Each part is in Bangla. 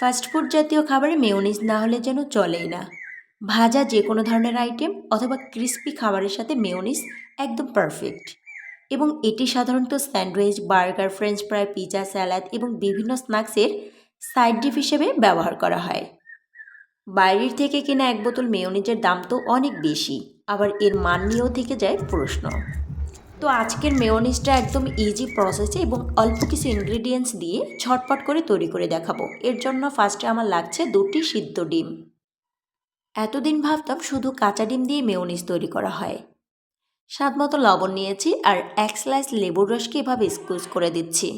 ফাস্টফুড জাতীয় খাবারে মেয়োনিজ না হলে যেন চলেই না। ভাজা যে কোনো ধরনের আইটেম অথবা ক্রিস্পি খাবারের সাথে মেয়োনিজ একদম পারফেক্ট। এবং এটি সাধারণত sandwich, burger, french fry, pizza, salad এবং বিভিন্ন স্ন্যাক্সের সাইড ডিপ হিসেবে ব্যবহার করা হয়। বাইরের থেকে কেনা এক বোতল মেয়োনিজের দাম তো অনেক বেশি, আবার এর মান নিয়েও থেকে যায় প্রশ্ন। তো আজকের মেয়োনিজটা একদম ইজি প্রসেসে এবং অল্প কিছু ইনগ্রিডিয়েন্টস দিয়ে ঝটপট করে তৈরি করে দেখাবো। এর জন্য ফার্স্টে আমার লাগছে দুটি সিদ্ধ ডিম। এতদিন ভাবতাম শুধু কাঁচা ডিম দিয়ে মেয়োনিজ তৈরি করা হয়। স্বাদ মতো লবণ নিয়েছি আর এক স্লাইস লেবুর রসকে এভাবে স্কুজ করে দিচ্ছি।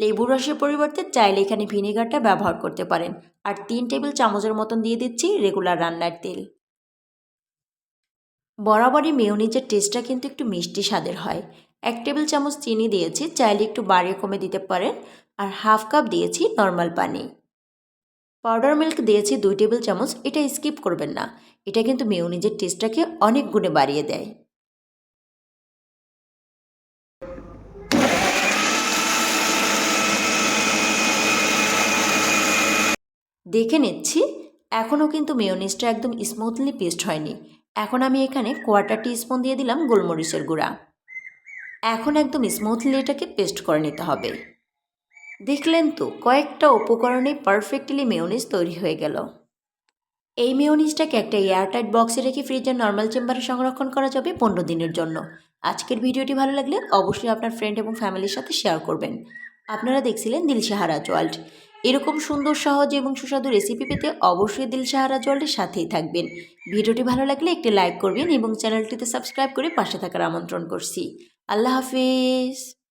লেবুর রসের পরিবর্তে চাইলে এখানে ভিনেগারটা ব্যবহার করতে পারেন। আর তিন টেবিল চামচের মতন দিয়ে দিচ্ছি রেগুলার রান্নার তেল। বরাবরই মেয়োনিজের টেস্টটা কিন্তু একটু মিষ্টি স্বাদের হয়। এক টেবিল চামচ চিনি দিয়েছি, চাইলে একটু বাড়িয়ে কমে দিতে পারেন। আর হাফ কাপ দিয়েছি নর্মাল পানি। পাউডার মিল্ক দিয়েছি দুই টেবিল চামচ, এটা স্কিপ করবেন না। এটা কিন্তু মেয়োনিজের টেস্টটাকে অনেক গুণে বাড়িয়ে দেয়। দেখে নিচ্ছি, এখনও কিন্তু মেয়োনিজটা একদম স্মুথলি পেস্ট হয়নি। এখন আমি এখানে কোয়ার্টার টি স্পুন দিয়ে দিলাম গোলমরিচের গুঁড়া। এখন একদম স্মুথলি এটাকে পেস্ট করে নিতে হবে। দেখলেন তো, কয়েকটা উপকরণে পারফেক্টলি মেয়োনিজ তৈরি হয়ে গেল। এই মেয়োনিজটাকে একটা এয়ারটাইট বক্সে রেখে ফ্রিজের নর্মাল চেম্বারে সংরক্ষণ করা যাবে পনেরো দিনের জন্য। আজকের ভিডিওটি ভালো লাগলে অবশ্যই আপনার ফ্রেন্ড এবং ফ্যামিলির সাথে শেয়ার করবেন। আপনারা দেখছিলেন দিলশাহারাজ ওয়ার্ল্ড এরকম সুন্দর, সহজ এবং সুস্বাদু রেসিপি পেতে অবশ্যই দিল সাহারা জলের সাথেই থাকবেন। ভিডিওটি ভালো লাগলে একটি লাইক করবেন এবং চ্যানেলটিতে সাবস্ক্রাইব করে পাশে থাকার আমন্ত্রণ করছি। আল্লাহ হাফিজ।